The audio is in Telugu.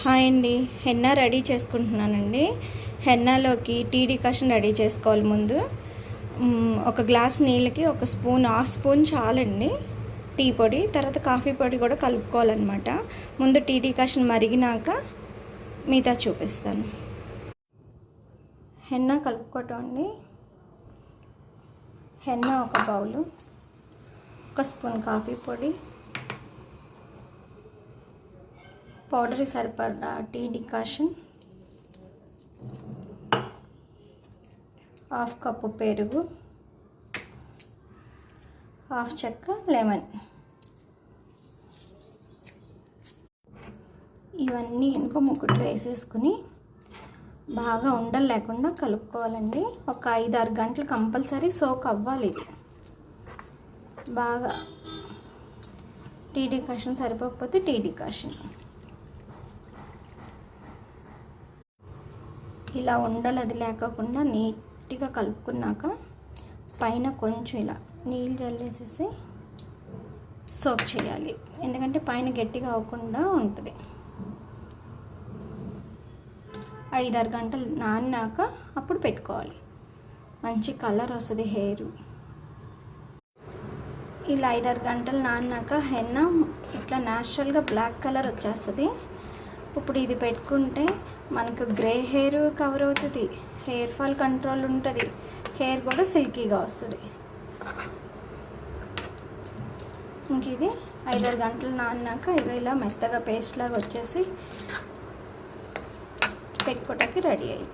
హాయ్ అండి. హెన్నా రెడీ చేసుకుంటున్నానండి. హెన్నాలోకి టీ డికాషన్ రెడీ చేసుకోవాలి ముందు. ఒక గ్లాస్ నీళ్ళకి ఒక స్పూన్ హాఫ్ స్పూన్ చాలండి. టీ పొడి తర్వాత కాఫీ పొడి కూడా కలుపుకోవాలన్నమాట. ముందు టీ డికాషన్ మరిగినాక మిగతా చూపిస్తాను. హెన్నా కలుపుకోవటం అండి. హెన్నా ఒక బౌలు ఒక స్పూన్ కాఫీ పొడి పౌడర్కి సరిపడా టీ డికాషన్. హాఫ్ కప్పు పెరుగు. హాఫ్ చెక్క లెమన్. ఇవన్నీ ఇనుప ముక్కుట్లు వేసేసుకుని బాగా ఉండలు లేకుండా కలుపుకోవాలండి. ఒక ఐదు ఆరు గంటలు కంపల్సరీ సోక్ అవ్వాలి ఇది. బాగా టీ డికాషన్ సరిపోకపోతే టీ డికాషన్. ఇలా ఉండలు అది లేకుండా నీట్గా కలుపుకున్నాక పైన కొంచెం ఇలా నీళ్ళు జల్లేసేసి సోప్ చేయాలి. ఎందుకంటే పైన గట్టిగా అవ్వకుండా ఉంటుంది. ఐదారు గంటలు నానాక అప్పుడు పెట్టుకోవాలి. మంచి కలర్ వస్తుంది హెయిర్. ఇలా ఐదారు గంటలు నాన్నాక హెన్న ఇట్లా న్యాచురల్గా బ్లాక్ కలర్ వచ్చేస్తుంది. ఇప్పుడు ఇది పెట్టుకుంటే మనకు గ్రే హెయిర్ కవర్ అవుతుంది. హెయిర్ ఫాల్ కంట్రోల్ ఉంటుంది. హెయిర్ కూడా సిల్కీగా వస్తుంది. ఇంక ఇది ఐదారు గంటలు నానాక ఇవి ఇలా మెత్తగా పేస్ట్ లాగా వచ్చేసి పెట్టుకోవటానికి రెడీ అయింది.